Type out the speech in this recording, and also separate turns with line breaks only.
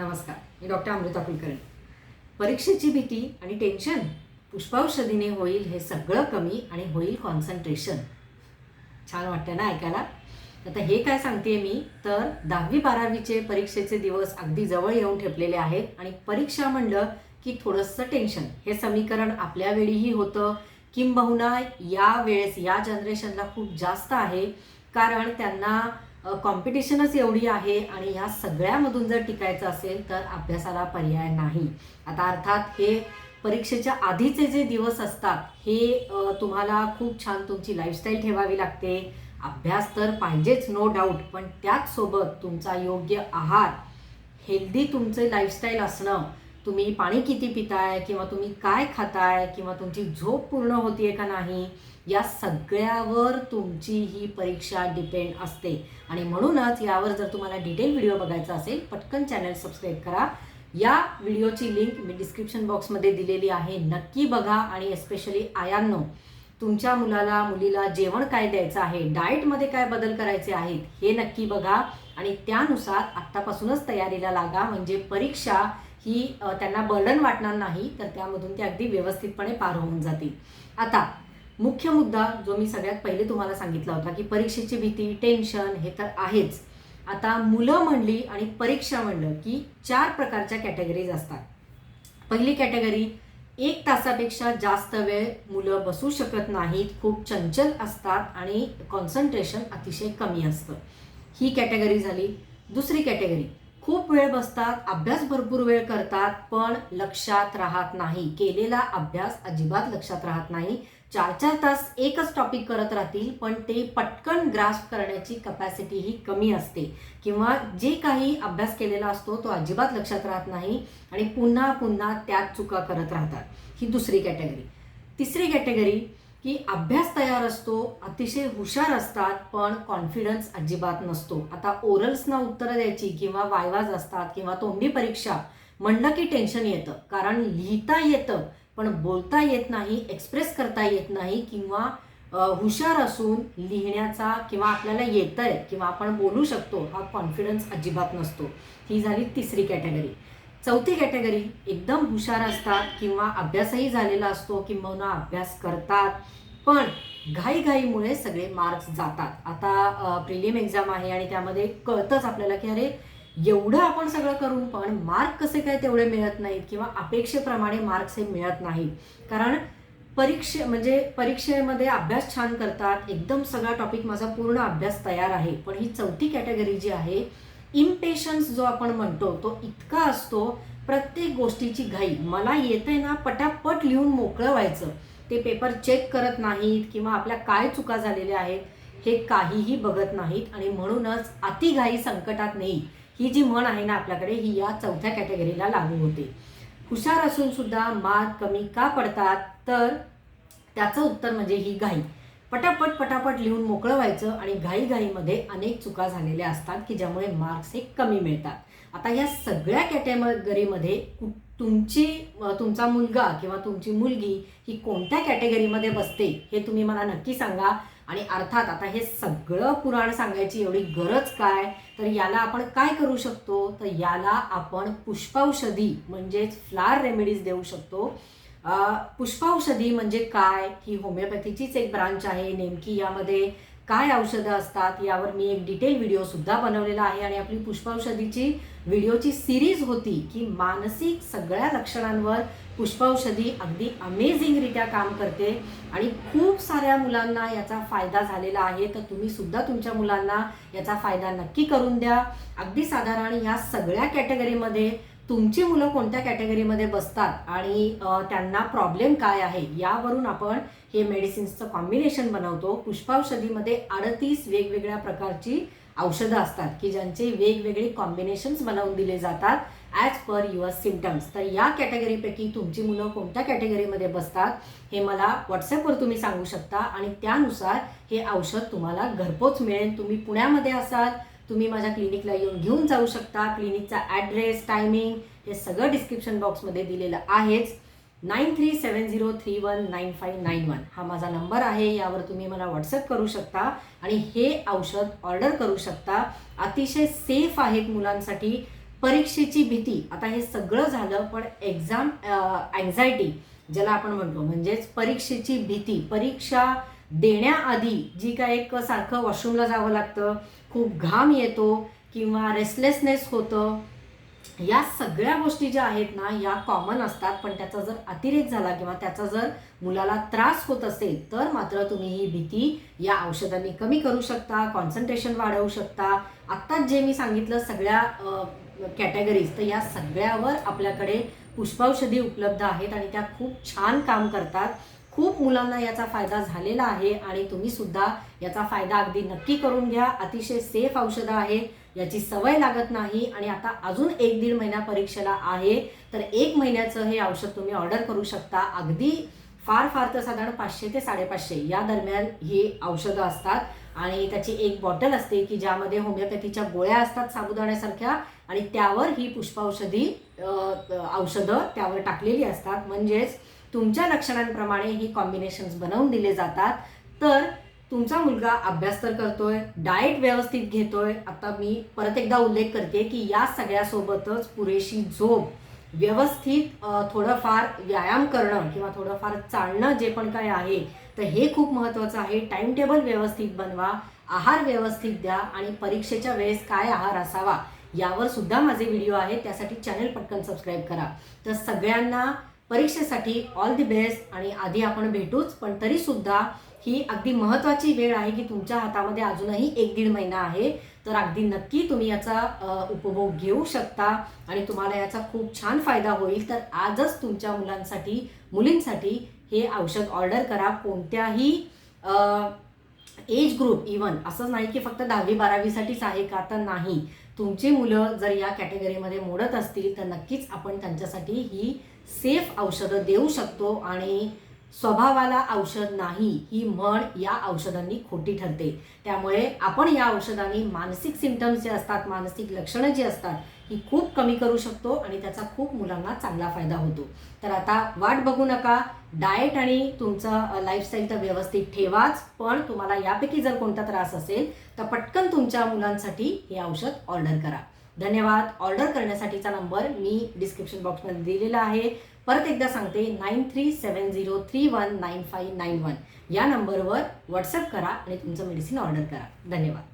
नमस्कार मी डॉक्टर अमृता कुलकर्णी. परीक्षेची भीती आणि टेन्शन पुष्पाौषधीने होईल हे सगळं कमी आणि होईल कॉन्सन्ट्रेशन छान वाटतं ना ऐकायला? आता हे काय सांगते मी? तर दहावी बारावीचे परीक्षेचे दिवस अगदी जवळ येऊन ठेपलेले आहेत आणि परीक्षा म्हणलं की थोडंसं टेन्शन हे समीकरण आपल्या वेळीही होतं. किंबहुना या वेळेस या जनरेशनला खूप जास्त आहे. कारण त्यांना कॉम्पिटिशनच एवढी आहे आणि ह्या सगळ्यामधून जर टिकायचं असेल तर अभ्यासाला पर्याय नाही. आता अर्थात हे परीक्षेच्या आधीचे जे दिवस असतात हे तुम्हाला खूप छान तुमची लाईफस्टाईल ठेवावी लागते. अभ्यास तर पाहिजेच नो डाऊट पण त्याचसोबत तुमचा योग्य आहार हेल्दी तुमचे लाईफस्टाईल असणं तुम्ही पाणी किती पिताय किंवा तुम्ही काय खाताय किंवा तुमची झोप पूर्ण होतीये का नाही या सगळ्यावर तुमची ही परीक्षा डिपेंड असते. आणि म्हणूनच यावर जर तुम्हाला डिटेल व्हिडिओ बघायचा असेल पटकन चॅनल सबस्क्राईब करा. या व्हिडिओची लिंक मी डिस्क्रिप्शन बॉक्समध्ये दिलेली आहे. नक्की बघा आणि एस्पेशली आयांनो तुमच्या मुलाला मुलीला जेवण काय द्यायचं आहे डाएटमध्ये काय बदल करायचे आहेत हे नक्की बघा. आणि त्यानुसार आत्तापासूनच तयारीला लागा. म्हणजे परीक्षा ही त्यांना बर्डन वाटणार नाही तर त्यामधून ते अगदी व्यवस्थितपणे पार होऊन जातील. आता मुख्य मुद्दा जो मी सगळ्यात पहिले तुम्हाला सांगितला होता की परीक्षेची भीती टेन्शन हे तर आहेच. आता मुलं म्हणली आणि परीक्षा म्हणलं की चार प्रकारच्या कॅटेगरीज असतात. पहिली कॅटेगरी एक तासापेक्षा जास्त वेळ मुलं बसू शकत नाहीत खूप चंचल असतात आणि कॉन्सन्ट्रेशन अतिशय कमी असतं. ही कॅटेगरी झाली. दुसरी कॅटेगरी खूप वेळ बसतात अभ्यास भरपूर वेळ करतात पण लक्षात राहत नाही. केलेला अभ्यास अजिबात लक्षात राहत नाही. चार चार तास एकच टॉपिक करत राहतील पण ते पटकन ग्रास्प करण्याची कपॅसिटी ही कमी असते. किंवा जे काही अभ्यास केलेला असतो तो अजिबात लक्षात राहत नाही आणि पुन्हा पुन्हा त्यात चुका करत राहतात. ही दुसरी कॅटेगरी तिसरी कॅटेगरी की अभ्यास तयार असतो अतिशय हुशार असतात पण कॉन्फिडन्स अजिबात नसतो. आता ओरल्सना उत्तरं द्यायची किंवा वायवाज असतात किंवा तोंडी परीक्षा म्हणलं की टेन्शन येतं. कारण लिहिता येतं पण बोलता येत नाही एक्सप्रेस करता येत नाही किंवा हुशार असून लिहिण्याचा किंवा आपल्याला येतंय किंवा आपण बोलू शकतो हा कॉन्फिडन्स अजिबात नसतो. ही झाली तिसरी कॅटेगरी चौथी कॅटेगरी एकदम हुशार असतात किंवा अभ्यासही झालेला असतो किंबहुना अभ्यास करतात पण घाईघाईमुळे सगळे मार्क्स जातात. आता प्रिलिम एक्झाम आहे आणि त्यामध्ये कळतंच आपल्याला की अरे एवढं आपण सगळं करून पण मार्क कसे काय तेवढे मिळत नाहीत किंवा अपेक्षेप्रमाणे मार्क्स हे मिळत नाहीत कारण परीक्षे म्हणजे परीक्षेमध्ये अभ्यास छान करतात एकदम सगळा टॉपिक माझा पूर्ण अभ्यास तयार आहे. पण ही चौथी कॅटेगरी जी आहे इम्पेशन्स जो आपण म्हणतो तो इतका असतो प्रत्येक गोष्टीची घाई. मला येते ना पटापट लिहून मोकळं व्हायचं. ते पेपर चेक करत नाहीत किंवा आपल्या काय चुका झालेल्या आहेत हे काहीही बघत नाहीत आणि म्हणूनच अतिघाई संकटात नाही. ही जी म्हण आहे ना आपल्याकडे ही या चौथ्या कॅटेगरीला लागू होते. हुशार असून सुद्धा मार्क कमी का पडतात? तर त्याचं उत्तर म्हणजे ही घाई. पटापट पटापट लिहून मोकळं व्हायचं आणि घाईघाईमध्ये अनेक चुका झालेल्या असतात की ज्यामुळे मार्क्स हे कमी मिळतात. आता या सगळ्या कॅटेगरीमध्ये तुमची तुमचा मुलगा किंवा तुमची मुलगी ही कोणत्या कॅटेगरीमध्ये बसते हे तुम्ही मला नक्की सांगा. आणि अर्थात आता हे सगळं पुराण सांगायची एवढी गरज काय? तर याला आपण काय करू शकतो? तर याला आपण पुष्पौषधी म्हणजेच फ्लार रेमेडीज देऊ शकतो. पुष्पौषधी म्हणजे काय? ही होमिओपॅथीचीच एक ब्रांच आहे. नेमकी यामध्ये काय औषधं असतात यावर मी एक डिटेल व्हिडिओ सुद्धा बनवलेला आहे आणि आपली पुष्पौषधीची व्हिडिओची सिरीज होती की मानसिक सगळ्या लक्षणांवर पुष्पौषधी अगदी अमेझिंगरित्या काम करते आणि खूप साऱ्या मुलांना याचा फायदा झालेला आहे. तर तुम्ही सुद्धा तुमच्या मुलांना याचा फायदा नक्की करून द्या. अगदी साधारण या सगळ्या कॅटेगरीमध्ये तुमची मुलं कोणत्या कॅटेगरीमध्ये बसतात आणि त्यांना प्रॉब्लेम काय आहे यावरून आपण हे मेडिसिन्सचं कॉम्बिनेशन बनवतो. पुष्पावषधीमध्ये अडतीस वेगवेगळ्या प्रकारची औषधं असतात की ज्यांचे वेगवेगळे कॉम्बिनेशन्स बनवून दिले जातात ॲज पर युअर सिमटम्स तर या कॅटेगरीपैकी तुमची मुलं कोणत्या कॅटेगरीमध्ये बसतात हे मला व्हॉट्सॲपवर तुम्ही सांगू शकता आणि त्यानुसार हे औषध तुम्हाला घरपोच मिळेल. तुम्ही पुण्यामध्ये असाल तुम्ही माझ्या क्लिनिकला येऊन घेऊन जाऊ शकता. क्लिनिकचा ॲड्रेस टायमिंग हे सगळं डिस्क्रिप्शन बॉक्समध्ये दिलेलं आहेच. Nine three seven zero three one nine five nine one हा माझा नंबर आहे यावर तुम्ही मला व्हॉट्सअप करू शकता आणि हे औषध ऑर्डर करू शकता. अतिशय सेफ आहेत मुलांसाठी. परीक्षेची भीती आता हे सगळं झालं पण एक्झाम अँझायटी ज्याला आपण म्हणतो म्हणजेच परीक्षेची भीती परीक्षा देण्याआधी जी काय एक सारखं वॉशरूमला जावं लागतं खूप घाम येतो किंवा रेस्टलेसनेस होतं या सगळ्या गोष्टी ज्या आहेत ना या कॉमन असतात. पण त्याचा जर अतिरेक झाला किंवा त्याचा जर मुलाला त्रास होत असेल तर मात्र तुम्ही ही भीती या औषधांनी कमी करू शकता कॉन्सन्ट्रेशन वाढवू शकता. आत्ताच जे मी सांगितलं सगळ्या कॅटेगरीज तर या सगळ्यावर आपल्याकडे पुष्पौषधी उपलब्ध आहेत आणि त्या खूप छान काम करतात. खूप मुलांना याचा फायदा झालेला आहे आणि तुम्ही सुद्धा याचा फायदा अगदी नक्की करून घ्या. अतिशय सेफ औषधं आहे याची सवय लागत नाही आणि आता अजून एक दीड महिना परीक्षेला आहे तर एक महिन्याचं हे औषध तुम्ही ऑर्डर करू शकता. अगदी फार फार तर साधारण पाचशे ते साडेपाचशे या दरम्यान ही औषधं असतात आणि त्याची एक बॉटल असते की ज्यामध्ये होमिओपॅथीच्या गोळ्या असतात साबुदाण्यासारख्या आणि त्यावर ही पुष्पौषधी औषधं त्यावर टाकलेली असतात. म्हणजेच तुमच्या लक्षणांप्रमाणे ही कॉम्बिनेशन्स बनवून दिले जातात. तर तुमचा मुलगा अभ्यास तर करतोय डाएट व्यवस्थित घेतोय. आता मी परत एकदा उल्लेख करते की या सगळ्यासोबतच पुरेशी झोप व्यवस्थित थोडंफार व्यायाम करणं किंवा थोडंफार चालणं जे पण काय आहे तर हे खूप महत्त्वाचं आहे. टाइम टेबल व्यवस्थित बनवा आहार व्यवस्थित द्या आणि परीक्षेच्या वेळेस काय आहार असावा यावर सुद्धा माझे व्हिडिओ आहेत. त्यासाठी चॅनल पटकन सबस्क्राईब करा. तर सगळ्यांना परीक्षेसाठी ऑल दी बेस्ट आणि आधी आपण भेटूच पण तरीसुद्धा ही अगदी महत्त्वाची वेळ आहे की तुमच्या हातामध्ये अजूनही एक दीड महिना आहे. तर अगदी नक्की तुम्ही याचा उपभोग घेऊ शकता आणि तुम्हाला याचा खूप छान फायदा होईल. तर आजच तुमच्या मुलांसाठी मुलींसाठी हे औषध ऑर्डर करा. कोणत्याही एज ग्रुप इवन असंच नाही की फक्त दहावी बारावीसाठीच आहे का? तर नाही. तुमची मुलं जर या कॅटेगरीमध्ये मोडत असतील तर नक्कीच आपण त्यांच्यासाठी ही सेफ औषधं देऊ शकतो आणि स्वभावाला औषध नाही ही म्हण या औषधांनी खोटी ठरते. त्यामुळे आपण या औषधांनी मानसिक सिमटम्स जे असतात मानसिक लक्षणं जी असतात ही खूप कमी करू शकतो आणि त्याचा खूप मुलांना चांगला फायदा होतो. तर आता वाट बघू नका. डाएट आणि तुमचं लाईफस्टाईल तर व्यवस्थित ठेवाच पण तुम्हाला यापैकी जर कोणता त्रास असेल तर पटकन तुमच्या मुलांसाठी हे औषध ऑर्डर करा. धन्यवाद. ऑर्डर करण्यासाठीचा नंबर मी डिस्क्रिप्शन बॉक्समध्ये दिलेला आहे. परत एकदा सांगते nine three seven zero three one nine five nine one या नंबरवर व्हॉट्सअप करा आणि तुमचं मेडिसिन ऑर्डर करा. धन्यवाद.